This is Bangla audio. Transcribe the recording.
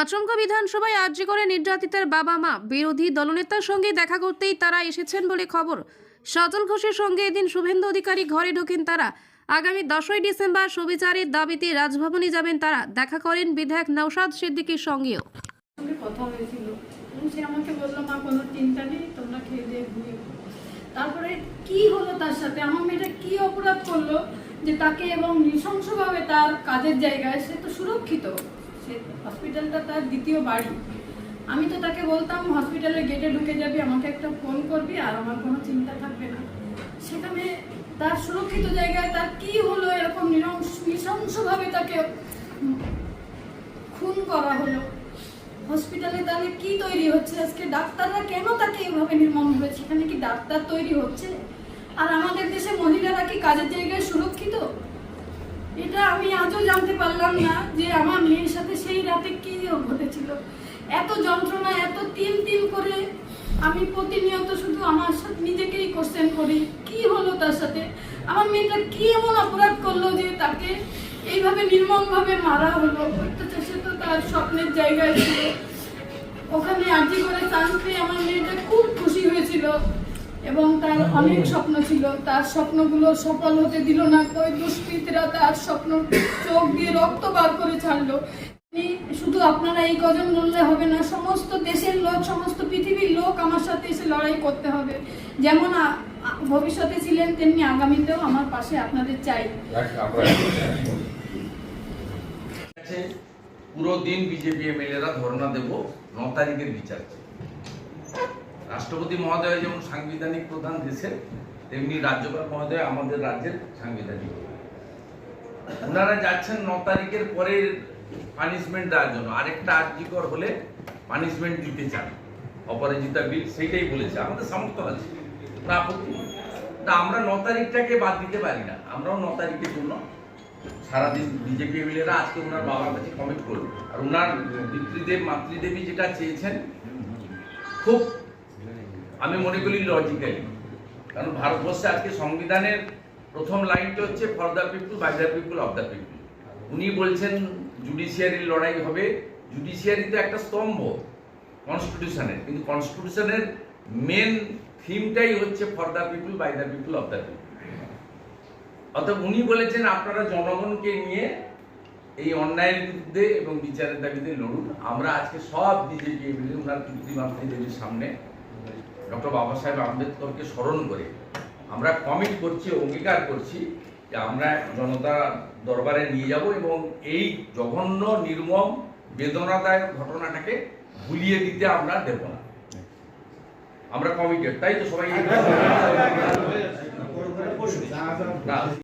আচমকা বিধানসভায় আর্জি করে নির্যাতিতার বাবা মা। বিরোধী দলনেতার সঙ্গে দেখা করতেই তারা এসেছেন বলে খবর। সজল ঘোষের সঙ্গে এদিন শুভেন্দু অধিকারী ঘরে ঢোকেন তারা। আগামী দশই ডিসেম্বর সুবিচারের দাবিতে রাজভবনে যাবেন তারা। দেখা করেন বিধায়ক নৌসাদ সিদ্দিকীর সঙ্গেও। তারপরে কি হলো তার সাথে? আমার মেয়েটা কি অপরাধ করল যে তাকে এবং নৃশংসভাবে তার কাজের জায়গায় সে তো সুরক্ষিত। হসপিটালটা তার দ্বিতীয় বাড়ি। আমি তো তাকে বলতাম হসপিটালের গেটে ঢুকে যাবি, আমাকে একটা ফোন করবি আর আমার কোনো চিন্তা থাকবে না। সেখানে তার সুরক্ষিত জায়গায় তার কি হলো এরকম নৃশংসভাবে তাকে খুন করা হলো। হসপিটালে তাহলে কি তৈরি হচ্ছে? আজকে ডাক্তাররা কেন তাকে এইভাবে নির্মম হবে সেখানে কি ডাক্তার তৈরি হচ্ছে? আর আমাদের দেশে মহিলারা কি কাজের জায়গায় সুরক্ষিত? এটা আমি আজও জানতে পারলাম না যে আমার মেয়ের সাথে সেই রাতে কি ঘটেছিল। এত যন্ত্রণা, এত তিল তিল করে আমি প্রতিনিয়ত শুধু আমার সাথে নিজেকেই কোশ্চেন করি, কি হলো তার সাথে? আমার মেয়েটা কি এমন অপরাধ করল যে তাকে এইভাবে নির্মমভাবে মারা হলো? সে তো তার স্বপ্নের জায়গায় ছিল। ওখানে আজি করে চান্স পেয়ে আমার মেয়েটা খুব খুশি হয়েছিল। এবং তার অনেক স্বপ্ন ছিল। তার স্বপ্নগুলো সফল হতে দিল না। ওই দুষ্কৃতীরা তার স্বপ্ন চোখ দিয়ে রক্ত বার করে ছাড়লো। শুধু আপনারা এই কজন বললে হবে না, সমস্ত দেশের লোক, সমস্ত পৃথিবীর লোক আমার সাথে এসে লড়াই করতে হবে। যেমন ভবিষ্যতে ছিলেন, তেমনি আগামীতেও আমার পাশে আপনাদের চাই। পুরো দিন বিজেপি এমএলএরা ধর্ণা দেব, ন তারিখের বিচার। রাষ্ট্রপতি মহোদয় যেমন সাংবিধানিক প্রধান দেশের, তেমনি রাজ্যপাল মহোদয় আমাদের রাজ্যের সাংবিধানিক। ওনারা যাচ্ছেন ন তারিখের পরের পানিশমেন্ট দেওয়ার জন্য। আরেকটা আর্যিকর হলে পানিশমেন্ট দিতে চান। অপরাজিতা বিল সেইটাই বলেছে। আমাদের সামর্থ্য আছে। না আপত্তি তা আমরা ন তারিখটাকে বাদ দিতে পারি না। আমরাও ন তারিখের জন্য সারাদিন বিজেপি এমএলএরা আজকে ওনার বাবার কাছে কমেন্ট করবে। আর ওনার পিতৃদেব মাতৃদেবী যেটা চেয়েছেন, খুব আমি মনে করি লজিক্যালি কারণ ভারতবর্ষে আজকে সংবিধানের প্রথম লাইনটা হচ্ছে for the people by the people of the people উনি বলছেন জুডিশিয়ারির লড়াই হবে। জুডিশিয়ারি তো একটা স্তম্ভ কনস্টিটিউশনের কিন্তু কনস্টিটিউশনের মেন থিমটাই হচ্ছে for the people by the people of the people অর্থাৎ উনি বলেছেন, আপনারা জনগণকে নিয়ে এই অন্যায়ের বিরুদ্ধে এবং বিচারের দাবিতে লড়ুন। আমরা আজকে সব বিজেপি ওনার পিতৃমাতৃ দেবীর সামনে ডক্টর বাবা সাহেব আম্বেদকরকে স্মরণ করে আমরা কমিট করছি অঙ্গীকার করছি যে আমরা জনতা দরবারে নিয়ে যাব এবং এই জঘন্য নির্মম বেদনাদায়ক ঘটনাটাকে ভুলিয়ে দিতে আমরা দেব না আমরা কমিটেড তাই তো সবাই